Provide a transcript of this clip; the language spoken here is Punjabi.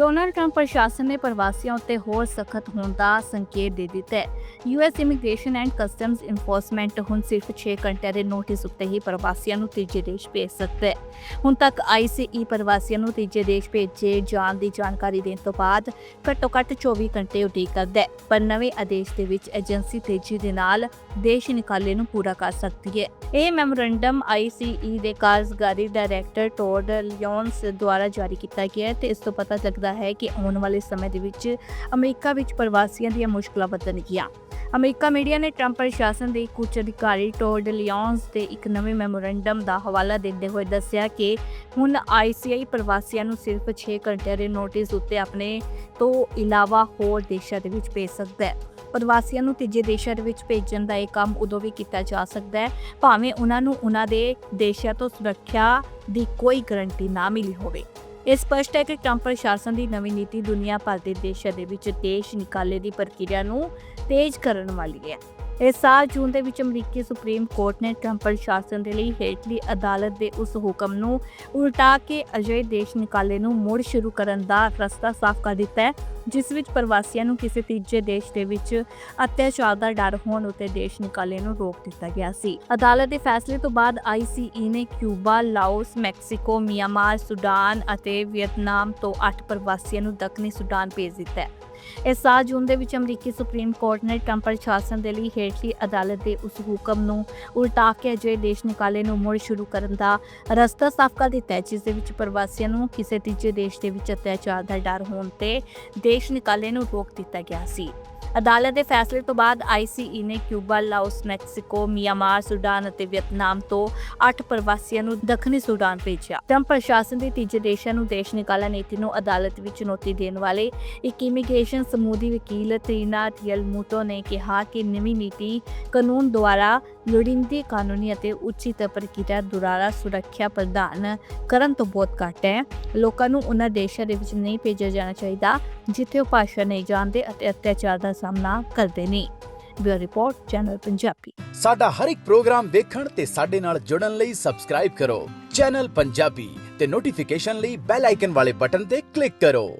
ਡੋਨਾਲਡ ਟਰੰਪ ਪ੍ਰਸ਼ਾਸਨ ਨੇ ਪ੍ਰਵਾਸੀਆਂ ਉੱਤੇ ਹੋਰ ਸਖਤ ਹੋਣ ਦਾ ਸੰਕੇਤ ਦੇ ਦਿੱਤਾ ਹੈ। US immigration and customs enforcement ਹੁਣ ਸਿਰਫ 6 ਘੰਟਿਆਂ ਦੇ ਨੋਟਿਸ ਉੱਤੇ ਹੀ ਪ੍ਰਵਾਸੀਆਂ ਨੂੰ ਤੀਜੇ ਦੇਸ਼ ਭੇਜ ਸਕਦਾ ਹੈ। ਹੁਣ ਤੱਕ ਆਈਸੀਈ ਪ੍ਰਵਾਸੀਆਂ ਨੂੰ ਤੀਜੇ ਦੇਸ਼ ਭੇਜੇ ਜਾਣ ਦੀ ਜਾਣਕਾਰੀ ਦੇਣ ਤੋਂ ਬਾਅਦ ਘੱਟੋ ਘੱਟ 24 ਘੰਟੇ ਉਡੀਕ ਕਰਦਾ ਹੈ। ਪਰ ਨਵੇਂ ਆਦੇਸ਼ ਦੇ ਵਿੱਚ ਏਜੰਸੀ ਤੇਜ਼ੀ ਦੇ ਨਾਲ ਦੇਸ਼ ਨਿਕਾਲੇ ਨੂੰ ਪੂਰਾ ਕਰ ਸਕਦੀ ਹੈ। ਇਹ ਮੈਮੋਰੰਡਮ ਆਈਸੀਈ ਦੇ ਕਾਰਜਕਾਰੀ ਡਾਇਰੈਕਟਰ ਟੋਡ ਲਿਓਨਸ ਦੁਆਰਾ ਜਾਰੀ ਕੀਤਾ ਗਿਆ ਹੈ ਤੇ ਇਸ ਤੋਂ ਪਤਾ ਲੱਗਦਾ ਹੈ ਕਿ ਆਉਣ ਵਾਲੇ ਸਮੇਂ ਦੇ ਵਿੱਚ ਅਮਰੀਕਾ ਵਿੱਚ ਪ੍ਰਵਾਸੀਆਂ ਦੀਆਂ ਮੁਸ਼ਕਲਾਂ ਵਧਣਗੀਆਂ। ਅਮਰੀਕਾ ਮੀਡੀਆ ਨੇ ਟਰੰਪ ਪ੍ਰਸ਼ਾਸਨ ਦੇ ਇੱਕ ਅਧਿਕਾਰੀ ਟੋਡ ਲਿਓਨਸ ਦੇ ਇੱਕ ਨਵੇਂ ਮੈਮੋਰੰਡਮ ਦਾ ਹਵਾਲਾ ਦਿੰਦੇ ਹੋਏ ਦੱਸਿਆ ਕਿ ਹੁਣ ਆਈਸੀਆਈ ਪ੍ਰਵਾਸੀਆਂ ਨੂੰ ਸਿਰਫ 6 ਘੰਟਿਆਂ ਦੇ ਨੋਟਿਸ ਉੱਤੇ ਆਪਣੇ ਤੋਂ ਇਲਾਵਾ ਹੋਰ ਦੇਸ਼ਾਂ ਦੇ ਵਿੱਚ ਭੇਜ ਸਕਦਾ ਹੈ। ਪ੍ਰਵਾਸੀਆਂ ਨੂੰ ਤੀਜੇ ਦੇਸ਼ਾਂ ਦੇ ਵਿੱਚ ਭੇਜਣ ਦਾ ਇਹ ਕੰਮ ਉਦੋਂ ਵੀ ਕੀਤਾ ਜਾ ਸਕਦਾ ਹੈ, ਭਾਵੇਂ ਉਹਨਾਂ ਨੂੰ ਉਹਨਾਂ ਦੇ ਦੇਸ਼ਾਂ ਤੋਂ ਸੁਰੱਖਿਆ ਦੀ ਕੋਈ ਗਰੰਟੀ ਨਾ ਮਿਲੀ ਹੋਵੇ। ਇਹ ਸਪਸ਼ਟ ਹੈ ਕਿ ਟਰੰਪ ਪ੍ਰਸ਼ਾਸਨ ਦੀ ਨਵੀਂ ਨੀਤੀ ਦੁਨੀਆ ਭਰ ਦੇ ਦੇਸ਼ਾਂ ਦੇ ਵਿੱਚ ਦੇਸ਼ ਨਿਕਾਲੇ ਦੀ ਪ੍ਰਕਿਰਿਆ ਨੂੰ ਤੇਜ਼ ਕਰਨ ਵਾਲੀ ਹੈ। ਇਸ ਸਾਲ ਜੂਨ ਦੇ ਵਿੱਚ ਅਮਰੀਕੀ ਸੁਪਰੀਮ ਕੋਰਟ ਨੇ ਟਰੰਪ ਪ੍ਰਸ਼ਾਸਨ ਦੇ ਲਈ ਹੇਠਲੀ ਅਦਾਲਤ ਦੇ ਉਸ ਹੁਕਮ ਨੂੰ ਉਲਟਾ ਕੇ ਅਜਿਹੇ ਦੇਸ਼ ਨਿਕਾਲੇ ਨੂੰ ਮੁੜ ਸ਼ੁਰੂ ਕਰਨ ਦਾ ਰਸਤਾ ਸਾਫ਼ ਕਰ ਦਿੱਤਾ ਹੈ ਜਿਸ ਵਿੱਚ ਪ੍ਰਵਾਸੀਆਂ ਨੂੰ ਕਿਸੇ ਤੀਜੇ ਦੇਸ਼ ਦੇ ਵਿੱਚ ਅਤਿਆਚਾਰ ਦਾ ਡਰ ਹੋਣ ਉਤੇ ਦੇਸ਼ ਨਿਕਾਲੇ ਨੂੰ ਰੋਕ ਦਿੱਤਾ ਗਿਆ ਸੀ। ਅਦਾਲਤ ਦੇ ਫੈਸਲੇ ਤੋਂ ਬਾਅਦ ਆਈਸੀਈ ਨੇ Cuba, Laos, Mexico, Myanmar, Sudan ਅਤੇ ਵੀਅਤਨਾਮ ਤੋਂ 8 ਪ੍ਰਵਾਸੀਆਂ ਨੂੰ ਦੱਖਣੀ ਸੁਡਾਨ ਭੇਜ ਦਿੱਤਾ ਹੈ। ਇਸ ਸਾਲ ਜੂਨ ਦੇ ਵਿੱਚ ਅਮਰੀਕੀ ਸੁਪਰੀਮ ਕੋਰਟ ਨੇ ਟਰੰਪ ਪ੍ਰਸ਼ਾਸਨ ਦੇ ਲਈ ਹੇਠਲੀ ਅਦਾਲਤ ਦੇ ਉਸ ਹੁਕਮ ਨੂੰ ਉਲਟਾ ਕੇ ਅਜਿਹੇ ਦੇਸ਼ ਨਿਕਾਲੇ ਨੂੰ ਮੁੜ ਸ਼ੁਰੂ ਕਰਨ ਦਾ ਰਸਤਾ ਸਾਫ਼ ਕਰ ਦਿੱਤਾ ਹੈ, ਜਿਸ ਦੇ ਵਿੱਚ ਪ੍ਰਵਾਸੀਆਂ ਨੂੰ ਕਿਸੇ ਤੀਜੇ ਦੇਸ਼ ਦੇ ਵਿੱਚ ਅਤਿਆਚਾਰ ਦਾ ਡਰ ਹੋਣ ਤੇ ਦੇਸ਼ ਨਿਕਾਲੇ ਨੂੰ ਰੋਕ ਦਿੱਤਾ ਗਿਆ ਸੀ। ਅਦਾਲਤ ਦੇ ਫੈਸਲੇ ਤੋਂ ਬਾਅਦ ਆਈਸੀਈ ਨੇ Cuba, Laos, Mexico, Myanmar, Sudan ਅਤੇ ਵੀਅਤਨਾਮ ਤੋਂ 8 ਪ੍ਰਵਾਸੀਆਂ ਨੂੰ ਦੱਖਣੀ ਸੁਡਾਨ ਭੇਜਿਆ। ਟਰੰਪ ਪ੍ਰਸ਼ਾਸਨ ਦੀ ਤੀਜੇ ਦੇਸ਼ਾਂ ਨੂੰ ਦੇਸ਼ ਨਿਕਾਲਾ ਨੀਤੀ ਨੂੰ ਅਦਾਲਤ ਵਿੱਚ ਚੁਣੌਤੀ ਦੇਣ ਵਾਲੇ ਇੱਕ ਇਮੀਗ੍ਰੇਸ਼ਨ ਸਮੂਹ ਦੀ ਵਕੀਲ ਤਰੀਨਾ ਥੀਅਲਮੂਟੋ ਨੇ ਕਿਹਾ ਕਿ ਨਵੀਂ ਨੀਤੀ ਕਾਨੂੰਨ ਦੁਆਰਾ ਲੋੜੀਂਦੀ ਕਾਨੂੰਨੀ ਅਤੇ ਉਚਿਤ ਪ੍ਰਕਿਰਿਆ ਦੁਆਰਾ ਸੁਰੱਖਿਆ ਪ੍ਰਦਾਨ ਕਰਨ ਤੋਂ ਬਹੁਤ ਘੱਟ ਹੈ। ਲੋਕਾਂ ਨੂੰ ਉਹਨਾਂ ਦੇਸ਼ਾਂ ਦੇ ਵਿੱਚ ਨਹੀਂ ਭੇਜਿਆ ਜਾਣਾ ਚਾਹੀਦਾ। ਜਿੱਥੇ ਉਹ ਭਾਸ਼ਾ ਨਹੀਂ ਜਾਣਦੇ ਅਤੇ ਅਤਿਆਚਾਰ ਦਾ ਸਾਹਮਣਾ ਕਰਦੇ ਨੇ। Bureau report, channel Punjabi. ਸਾਡਾ ਹਰ ਇੱਕ ਪ੍ਰੋਗਰਾਮ ਦੇਖਣ ਤੇ ਸਾਡੇ ਨਾਲ ਜੁੜਨ ਲਈ ਸਬਸਕ੍ਰਾਈਬ ਕਰੋ। ਚੈਨਲ ਪੰਜਾਬੀ ਤੇ ਨੋਟੀਫਿਕੇਸ਼ਨ ਲਈ ਬੈਲ ਆਈਕਨ ਵਾਲੇ ਬਟਨ ਤੇ ਕਲਿੱਕ ਕਰੋ।